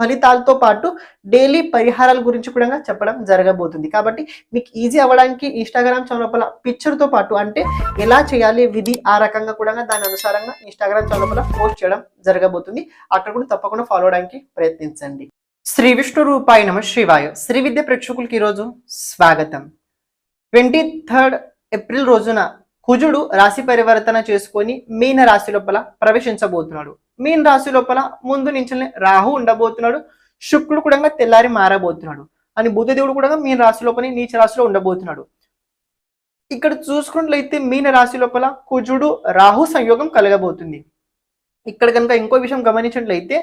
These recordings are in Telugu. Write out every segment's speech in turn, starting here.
ఫలితాలతో పాటు డైలీ పరిహారాల గురించి కూడా చెప్పడం జరగబోతుంది. కాబట్టి మీకు ఈజీ అవ్వడానికి ఇన్స్టాగ్రామ్ ఛానల్ పిక్చర్తో పాటు అంటే ఎలా చేయాలి విధి ఆ రకంగా కూడా దాని అనుసారంగా ఇన్స్టాగ్రామ్ ఛానల్ పోస్ట్ చేయడం జరగబోతుంది. అక్కడ కూడా తప్పకుండా ఫాలో అవడానికి ప్రయత్నించండి. శ్రీ విష్ణు రూపాయ నమ శివాయ. శ్రీ విద్య ప్రేక్షకులకి ఈరోజు స్వాగతం. ట్వంటీ థర్డ్ ఏప్రిల్ రోజున కుజుడు రాశి పరివర్తన చేసుకొని మీన రాశి లోపల ప్రవేశించబోతున్నాడు. మీన్ రాశి లోపల ముందు నుంచి రాహు ఉండబోతున్నాడు శుక్రుడు కూడా తెల్లారి మారబోతున్నాడు. అని బుధదేవుడు కూడా మీన రాశి లోపల నీచ రాశిలో ఉండబోతున్నాడు. ఇక్కడ చూసుకున్నట్లయితే మీన రాశి లోపల కుజుడు రాహు సంయోగం కలగబోతుంది. ఇక్కడ కనుక ఇంకో విషయం గమనించినట్లయితే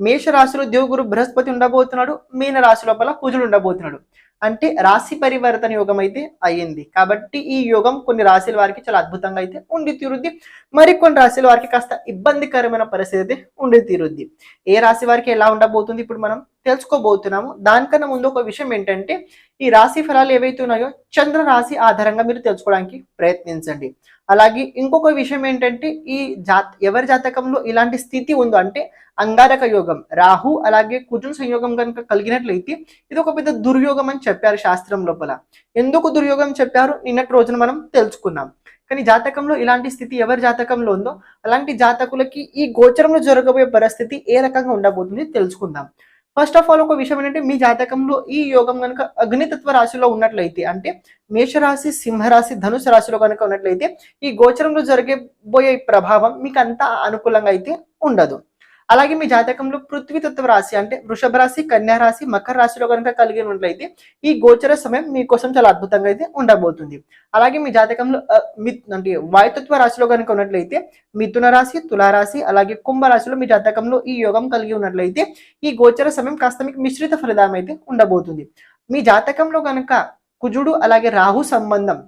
మేష రాశిలో దేవుగురు బృహస్పతి ఉండబోతున్నాడు మీన రాశి లోపల కుజుడు ఉండబోతున్నాడు. అంటే రాశి పరివర్తన యోగం అయితే అయ్యింది. కాబట్టి ఈ యోగం కొన్ని రాశుల వారికి చాలా అద్భుతంగా అయితే ఉండి తీరుద్ది. మరికొన్ని రాశుల వారికి కాస్త ఇబ్బందికరమైన పరిస్థితి అయితే ఉండి తీరుద్ది. ఏ రాశి వారికి ఎలా ఉండబోతుంది ఇప్పుడు మనం తెలుసుకోబోతున్నాము. దానికన్నా ముందు ఒక విషయం ఏంటంటే ఈ రాశి ఫలాలు ఏవైతే ఉన్నాయో చంద్ర రాశి ఆధారంగా మీరు తెలుసుకోవడానికి ప్రయత్నించండి. అలాగే ఇంకొక విషయం ఏంటంటే ఈ జాత ఎవరి జాతకంలో ఇలాంటి స్థితి ఉందో అంటే అంగారక యోగం రాహు అలాగే కుజున్ సంయోగం కనుక కలిగినట్లయితే ఇది ఒక పెద్ద దుర్యోగం అని చెప్పారు శాస్త్రం లోపల. ఎందుకు దుర్యోగం చెప్పారు? నిన్నటి రోజున మనం తెలుసుకున్నాం. కానీ జాతకంలో ఇలాంటి స్థితి ఎవరి జాతకంలో ఉందో అలాంటి జాతకులకి ఈ గోచరంలో జరగబోయే పరిస్థితి ఏ రకంగా ఉండబోతుంది తెలుసుకుందాం. ఫస్ట్ ఆఫ్ ఆల్ ఒక విషయం ఏంటంటే మీ జాతకంలో ఈ యోగం కనుక అగ్నితత్వ రాశిలో ఉన్నట్లయితే అంటే మేషరాశి సింహరాశి ధనుసు రాశిలో కనుక ఉన్నట్లయితే ఈ గోచరంలో జరిగబోయే ప్రభావం మీకు అంత అనుకూలంగా అయితే ఉండదు. అలాగే మీ జాతకంలో పృథ్వీతత్వ రాశి అంటే వృషభ రాశి కన్యా రాశి మకర రాశిలో కనుక కలిగి ఉన్నట్లయితే ఈ గోచర సమయం మీకోసం చాలా అద్భుతంగా అయితే ఉండబోతుంది. అలాగే మీ జాతకంలో మిత్ అంటే వాయుతత్వ రాశిలో కనుక ఉన్నట్లయితే మిథున రాశి తులారాశి అలాగే కుంభరాశిలో మీ జాతకంలో ఈ యోగం కలిగి ఉన్నట్లయితే ఈ గోచర సమయం కాస్త మీకు మిశ్రిత ఫలితం అయితే ఉండబోతుంది. మీ జాతకంలో కనుక కుజుడు అలాగే రాహు సంబంధం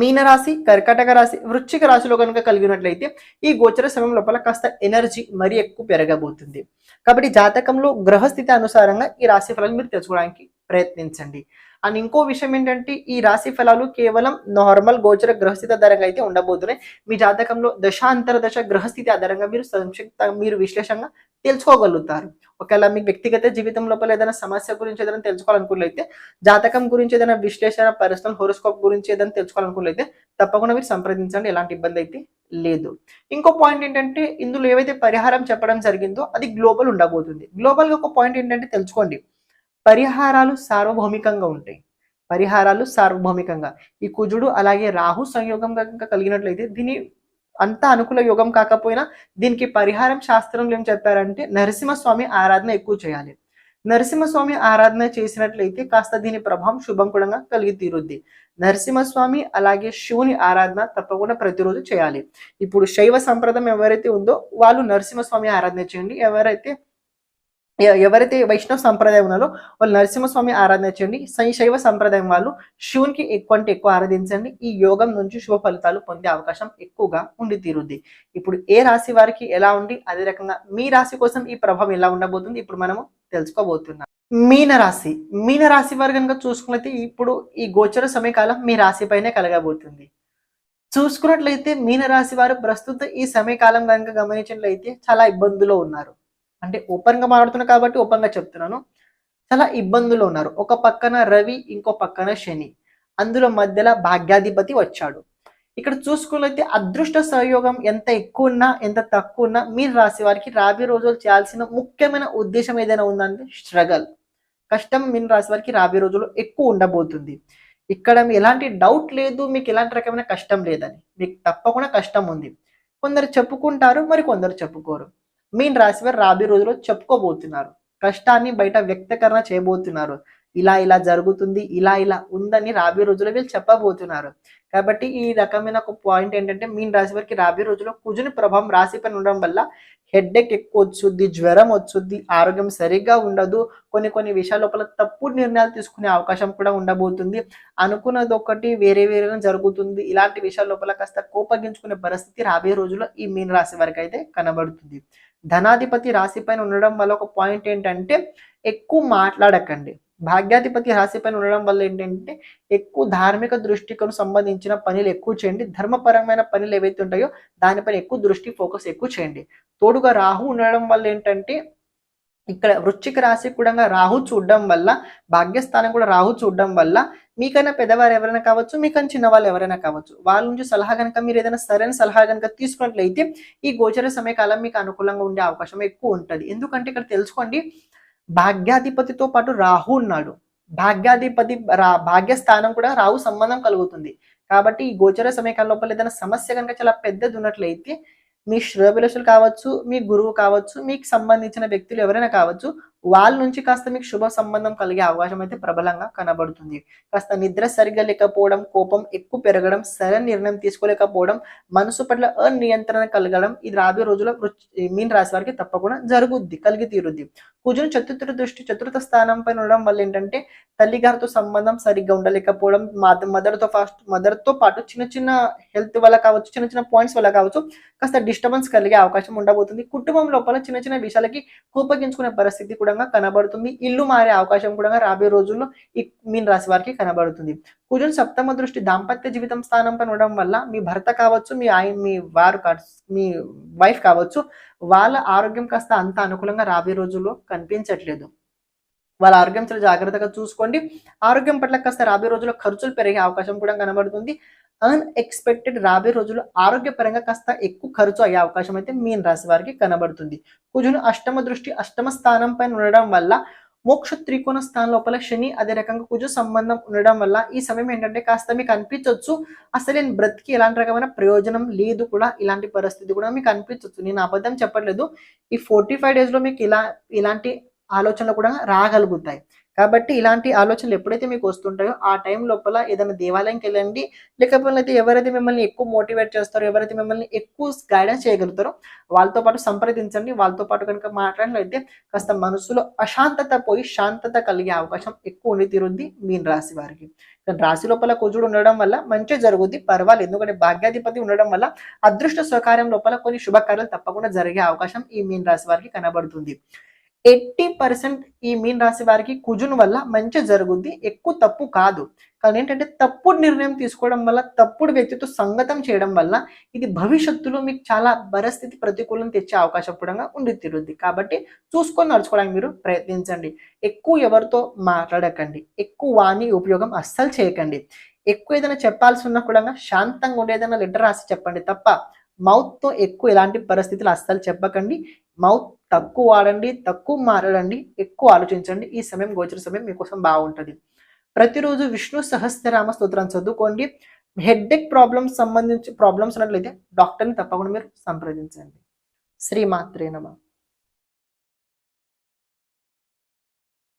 మీనరాశి కర్కటక రాశి వృశ్చిక రాశిలో కనుక కలిగినట్లయితే ఈ గోచర సమయం లోపల కాస్త ఎనర్జీ మరీ ఎక్కువ పెరగబోతుంది. కాబట్టి జాతకంలో గ్రహస్థితి అనుసారంగా ఈ రాశి ఫలాలు మీరు తెలుసుకోవడానికి ప్రయత్నించండి. అండ్ ఇంకో విషయం ఏంటంటే ఈ రాశి ఫలాలు కేవలం నార్మల్ గోచర గ్రహస్థితి ఆధారంగా అయితే ఉండబోతున్నాయి. మీ జాతకంలో దశాంతర దశ గ్రహస్థితి ఆధారంగా మీరు సంక్షిప్త మీరు విశ్లేషంగా తెలుసుకోగలుగుతారు. ఒకవేళ మీ వ్యక్తిగత జీవితం లోపల ఏదైనా సమస్య గురించి ఏదైనా తెలుసుకోవాలనుకున్నట్లయితే జాతకం గురించి ఏదైనా విశ్లేషణ పర్సనల్ హోరోస్కోప్ గురించి ఏదైనా తెలుసుకోవాలనుకున్నట్లయితే తప్పకుండా మీరు సంప్రదించండి ఎలాంటి ఇబ్బంది అయితే లేదు. ఇంకో పాయింట్ ఏంటంటే ఇందులో ఏవైతే పరిహారం చెప్పడం జరిగిందో అది గ్లోబల్ ఉండబోతుంది. గ్లోబల్గా ఒక పాయింట్ ఏంటంటే తెలుసుకోండి. పరిహారాలు సార్వభౌమికంగా ఉంటాయి. పరిహారాలు సార్వభౌమికంగా. ఈ కుజుడు అలాగే రాహు సంయోగం కలిగినట్లయితే దీని అంత అనుకూల యోగం కాకపోయినా దీనికి పరిహారం శాస్త్రంలో ఏం చెప్పారంటే నరసింహస్వామి ఆరాధన ఎక్కువ చేయాలి. నరసింహస్వామి ఆరాధన చేసినట్లయితే కాస్త దీని ప్రభావం శుభం కూడా కలిగి తీరుద్ది. నరసింహస్వామి అలాగే శివుని ఆరాధన తప్పకుండా ప్రతిరోజు చేయాలి. ఇప్పుడు శైవ సంప్రదాయం ఎవరైతే ఉందో వాళ్ళు నరసింహస్వామి ఆరాధన చేయండి. ఎవరైతే ఎవరైతే వైష్ణవ సంప్రదాయం ఉన్నారో వాళ్ళు నరసింహస్వామి ఆరాధన చేయండి. శైవ సంప్రదాయం వాళ్ళు శివునికి ఎక్కువ అంటే ఎక్కువ ఆరాధించండి. ఈ యోగం నుంచి శుభ ఫలితాలు పొందే అవకాశం ఎక్కువగా ఉండి తీరుద్ది. ఇప్పుడు ఏ రాశి వారికి ఎలా ఉండి అదే రకంగా మీ రాశి కోసం ఈ ప్రభావం ఎలా ఉండబోతుంది? ఇప్పుడు మనము తెలుసుకోబోతున్నాం. మీన రాశి వారు కనుక చూసుకున్నట్లయితే ఇప్పుడు ఈ గోచర సమయకాలం మీ రాశి పైనే కలగబోతుంది. చూసుకున్నట్లయితే మీన రాశి వారు ప్రస్తుతం ఈ సమయకాలం కనుక గమనించినట్లయితే చాలా ఇబ్బందులో ఉన్నారు. అంటే ఓపెన్గా మాట్లాడుతున్నా కాబట్టి ఓపెన్గా చెప్తున్నాను. చాలా ఇబ్బందులు ఉన్నారు. ఒక పక్కన రవి ఇంకో పక్కన శని. అందులో మధ్యలో భాగ్యాధిపతి వచ్చాడు. ఇక్కడ చూసుకున్నైతే అదృష్ట సహయోగం ఎంత ఎక్కువ ఉన్నా ఎంత తక్కువ ఉన్నా మీరు రాసే వారికి రాబోయే రోజులు చేయాల్సిన ముఖ్యమైన ఉద్దేశం ఏదైనా ఉందంటే స్ట్రగల్. కష్టం మీరు రాసే వారికి రాబోయే రోజులు ఎక్కువ ఉండబోతుంది. ఇక్కడ మీ ఎలాంటి డౌట్ లేదు మీకు ఎలాంటి రకమైన కష్టం లేదని. మీకు తప్పకుండా కష్టం ఉంది. కొందరు చెప్పుకుంటారు మరి కొందరు చెప్పుకోరు. మీన్ రాశి వారు రాబోయే రోజుల్లో చెప్పుకోబోతున్నారు. కష్టాన్ని బయట వ్యక్తకరణ చేయబోతున్నారు. ఇలా ఇలా జరుగుతుంది ఇలా ఇలా ఉందని రాబోయే రోజుల్లో వీళ్ళు చెప్పబోతున్నారు. కాబట్టి ఈ రకమైన ఒక పాయింట్ ఏంటంటే మీన్ రాశి వారికి రాబోయే రోజుల్లో కుజుని ప్రభావం రాశి పైన ఉండడం వల్ల హెడ్డేక్ ఎక్కువ వచ్చుద్ది జ్వరం వచ్చుద్ది ఆరోగ్యం సరిగ్గా ఉండదు. కొన్ని కొన్ని విషయాల లోపల తప్పుడు నిర్ణయాలు తీసుకునే అవకాశం కూడా ఉండబోతుంది. అనుకున్నది ఒకటి వేరే వేరే జరుగుతుంది. ఇలాంటి విషయాల లోపల కాస్త కోపగించుకునే పరిస్థితి రాబోయే రోజుల్లో ఈ మీన రాశి వారికి అయితే కనబడుతుంది. ధనాధిపతి రాశి పైన ఉండడం వల్ల ఒక పాయింట్ ఏంటంటే ఎక్కువ మాట్లాడకండి. భాగ్యాధిపతి రాశి పైన ఉండడం వల్ల ఏంటంటే ఎక్కువ ధార్మిక దృష్టికి సంబంధించిన పనులు ఎక్కువ చేయండి. ధర్మపరమైన పనులు ఏవైతే ఉంటాయో దానిపైన ఎక్కువ దృష్టి ఫోకస్ ఎక్కువ చేయండి. తోడుగా రాహు ఉండడం వల్ల ఏంటంటే ఇక్కడ వృశ్చిక రాశి కూడా రాహు చూడడం వల్ల భాగ్యస్థానం కూడా రాహు చూడడం వల్ల మీకైనా పెద్దవారు ఎవరైనా కావచ్చు మీకన్నా చిన్నవాళ్ళు ఎవరైనా కావచ్చు వాళ్ళ నుంచి సలహా కనుక మీరు ఏదైనా సరైన సలహా కనుక తీసుకున్నట్లయితే ఈ గోచర సమయకాలం మీకు అనుకూలంగా ఉండే అవకాశం ఎక్కువ ఉంటుంది. ఎందుకంటే ఇక్కడ తెలుసుకోండి భాగ్యాధిపతితో పాటు రాహు ఉన్నాడు. భాగ్యాధిపతి రా భాగ్యస్థానం కూడా రాహు సంబంధం కలుగుతుంది. కాబట్టి ఈ గోచర సమయకాల లోపల ఏదైనా సమస్య కనుక చాలా పెద్దది ఉన్నట్లయితే మీ శ్రేయభిలాషులు కావచ్చు మీ గురువు కావచ్చు మీకు సంబంధించిన వ్యక్తులు ఎవరైనా కావచ్చు వాళ్ళ నుంచి కాస్త మీకు శుభ సంబంధం కలిగే అవకాశం అయితే ప్రబలంగా కనబడుతుంది. కాస్త నిద్ర సరిగ్గా లేకపోవడం కోపం ఎక్కువ పెరగడం సరైన నిర్ణయం తీసుకోలేకపోవడం మనసు పట్ల అనియంత్రణ కలగడం ఇది రాబోయే రోజుల్లో మీన్ రాశి వారికి తప్పకుండా జరుగుద్ది కలిగి తీరుద్ది. కుజుని చతుర్థ దృష్టి చతుర్థ స్థానం పైన ఉండడం వల్ల ఏంటంటే తల్లిగారితో సంబంధం సరిగ్గా ఉండలేకపోవడం మదర్తో ఫాస్ట్ మదర్తో పాటు చిన్న చిన్న హెల్త్ వల్ల కావచ్చు చిన్న చిన్న పాయింట్స్ వల్ల కావచ్చు కాస్త డిస్టర్బెన్స్ కలిగే అవకాశం ఉండబోతుంది. కుటుంబం లోపల చిన్న చిన్న విషయాలకి కోపగించుకునే పరిస్థితి కూడా కనబడుతుంది. ఇల్లు మారే అవకాశం కూడా రాబోయే రోజుల్లో ఈ మీన రాశి వారికి కనబడుతుంది. కుజుని సప్తమ దృష్టి దాంపత్య జీవితం స్థానం పైన ఉండడం వల్ల మీ భర్త కావచ్చు మీ ఆయన మీ వారు మీ వైఫ్ కావచ్చు వాళ్ళ ఆరోగ్యం కాస్త అంత అనుకూలంగా రాబోయే రోజుల్లో కనిపించట్లేదు. వాళ్ళ ఆరోగ్యం చాలా జాగ్రత్తగా చూసుకోండి. ఆరోగ్యం పట్ల కాస్త రాబోయే రోజుల్లో ఖర్చులు పెరిగే అవకాశం కూడా కనబడుతుంది. అన్ఎక్స్పెక్టెడ్ రాబోయే రోజుల్లో ఆరోగ్యపరంగా కాస్త ఎక్కువ ఖర్చు అయ్యే అవకాశం అయితే మీన్ రాశి వారికి కనబడుతుంది. కుజును అష్టమ దృష్టి అష్టమ స్థానం పైన ఉండడం వల్ల మోక్ష త్రికోణ స్థానం లోపల శని అదే రకంగా కుజు సంబంధం ఉండడం వల్ల ఈ సమయం ఏంటంటే కాస్త మీకు అనిపించవచ్చు అసలు నేను బ్రతికి ఎలాంటి రకమైన ప్రయోజనం లేదు కూడా ఇలాంటి పరిస్థితి కూడా మీకు అనిపించవచ్చు నేను అబద్ధం చెప్పట్లేదు. ఈ ఫోర్టీ ఫైవ్ డేస్లో మీకు ఇలా ఇలాంటి ఆలోచనలు కూడా రాగలుగుతాయి. కాబట్టి ఇలాంటి ఆలోచనలు ఎప్పుడైతే మీకు వస్తుంటాయో ఆ టైం లోపల ఏదైనా దేవాలయంకి వెళ్ళండి. లేకపోతే ఎవరైతే మిమ్మల్ని ఎక్కువ మోటివేట్ చేస్తారో ఎవరైతే మిమ్మల్ని ఎక్కువ గైడెన్స్ చేయగలుగుతారో వాళ్ళతో పాటు సంప్రదించండి. వాళ్ళతో పాటు కనుక మాట్లాడినట్లయితే కాస్త మనసులో అశాంతత పోయి శాంతత కలిగే అవకాశం ఎక్కువ ఉండి తీరుద్ది మీన రాశి వారికి. కానీ రాశి లోపల కుజుడు ఉండడం వల్ల మంచి జరుగుద్ది పర్వాలేదు. ఎందుకంటే భాగ్యాధిపతి ఉండడం వల్ల అదృష్ట స్వకార్యం లోపల కొన్ని శుభకార్యాలు తప్పకుండా జరిగే అవకాశం ఈ మీన్ రాశి వారికి కనబడుతుంది. ఎయిటీ పర్సెంట్ ఈ మీన్ రాశి వారికి కుజును వల్ల మంచి జరుగుద్ది ఎక్కువ తప్పు కాదు. కానీ ఏంటంటే తప్పుడు నిర్ణయం తీసుకోవడం వల్ల తప్పుడు వ్యక్తితో సంగతం చేయడం వల్ల ఇది భవిష్యత్తులో మీకు చాలా పరిస్థితి ప్రతికూలం తెచ్చే అవకాశం కూడా ఉండి తీరుద్ది. కాబట్టి చూసుకొని నడుచుకోవడానికి మీరు ప్రయత్నించండి. ఎక్కువ ఎవరితో మాట్లాడకండి. ఎక్కువ వాణి ఉపయోగం అస్సలు చేయకండి. ఎక్కువ ఏదైనా చెప్పాల్సి ఉన్నా కూడా శాంతంగా ఉండేదైనా లెటర్ రాసి చెప్పండి తప్ప మౌత్తో ఎక్కువ ఎలాంటి పరిస్థితులు అస్సలు చెప్పకండి. మౌత్ తక్కువ వాడండి తక్కువ మాట్లాడండి ఎక్కువ ఆలోచించండి. ఈ సమయం గోచర సమయం మీకోసం బాగుంటుంది. ప్రతిరోజు విష్ణు సహస్రనామ స్తోత్రాన్ని చదువుకోండి. హెడ్డెక్ ప్రాబ్లమ్స్ సంబంధించి ప్రాబ్లమ్స్ ఉన్నట్లయితే డాక్టర్ని తప్పకుండా మీరు సంప్రదించండి. శ్రీమాత్రే నమ.